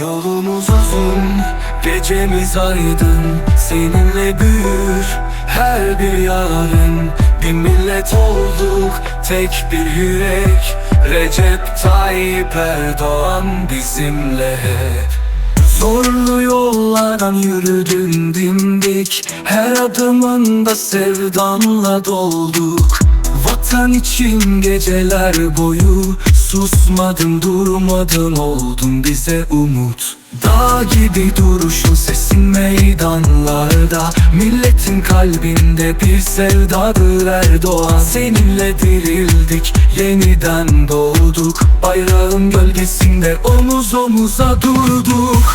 Yolumuz uzun, gecemiz aydın. Seninle büyür her bir yarın. Bir millet olduk, tek bir yürek. Recep Tayyip Erdoğan bizimle. Hep Zorlu yollardan yürüdün dimdik. Her adımında sevdanla dolduk. Vatan için geceler boyu Susmadın durmadın oldun bize umut. Dağ gibi duruşun sesin meydanlarda. Milletin kalbinde bir sevdadır Erdoğan Seninle dirildik yeniden doğduk. Bayrağın gölgesinde omuz omuza durduk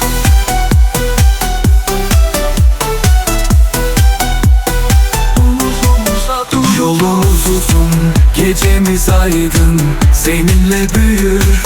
gecemiz aydın Seninle büyür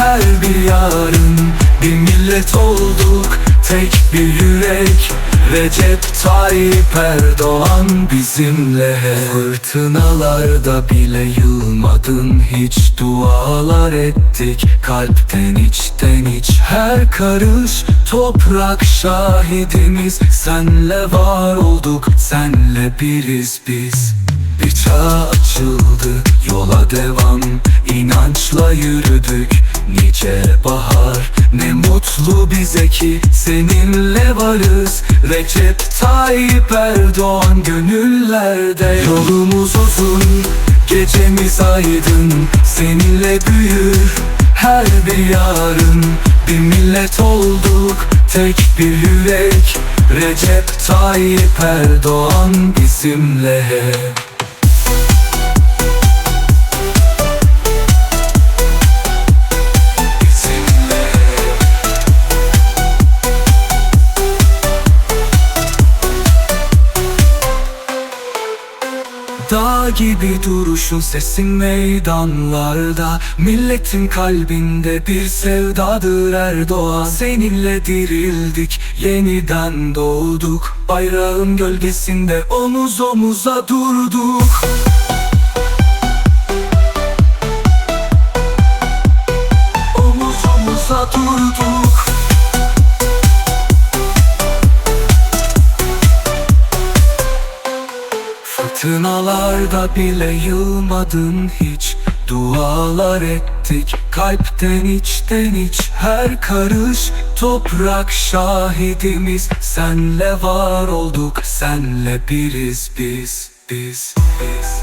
her bir yarın. Bir millet olduk, tek bir yürek. Recep Tayyip Erdoğan bizimle. Fırtınalarda bile yılmadın hiç Dualar ettik. Kalpten içten iç Her karış toprak şahidimiz. Senle var olduk, senle biriz biz. Bir çağ açıldı mutlu bize ki seninle varız. Recep Tayyip Erdoğan gönüllerde. Yolumuz uzun gecemiz aydın. Seninle büyür her bir yarın. Bir millet olduk tek bir yürek. Recep Tayyip Erdoğan bizimle. hep Dağ gibi duruşun sesin meydanlarda. Milletin kalbinde bir sevdadır Erdoğan Seninle dirildik yeniden doğduk. Bayrağın gölgesinde omuz omuza durduk Fırtınalarda bile yılmadın hiç. Dualar ettik kalpten içten iç. Her karış toprak şahidimiz. Senle var olduk senle biriz biz biz biz